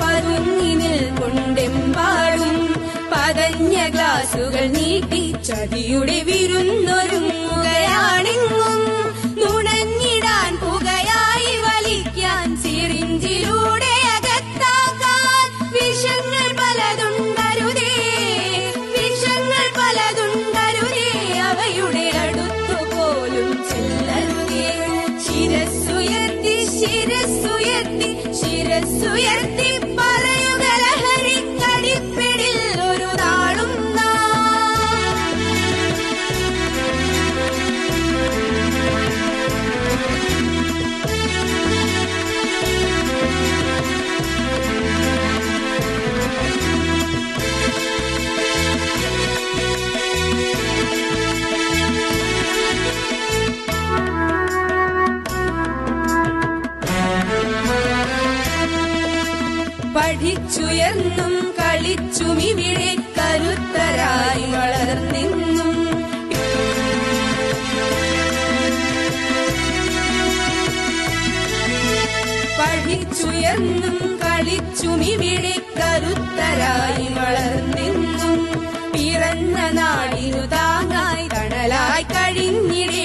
പതുങ്ങിനിൽ കൊണ്ടെമ്പാടും. പതഞ്ഞ ഗ്ലാസുകൾ നീട്ടി ചതിയുടെ വിരുന്നൊരുങ്ങുകയാണെങ്ങും നുണഞ്ഞിടാൻ പുകയായി വലിക്കാൻ സിറിഞ്ചിലൂടെ അകത്താക്കാൻ വിഷങ്ങൾ പലതുണ്ടരുതേ വിഷങ്ങൾ പലതുണ്ടരുതേ അവയുടെ അടുത്തു പോലും ചെല്ലരുതേ. ശിരസ്സുയർത്തി ശിരസ്സുയർത്തി ശിരസ്സുയർത്തി പറയുക ലഹരി കടിപ്പിടിൽ ഒരു നാം പഠിച്ചുയർന്നും കളിച്ചുമിവിടെ കരുത്തരായി വളർന്നിന്നും. പഠിച്ചുയർന്നും കളിച്ചുമിവിടെ കരുത്തരായി വളർന്നിന്നും. പിറന്ന നാടിനു താങ്ങായി തണലായി കഴിഞ്ഞിടേണ്ടു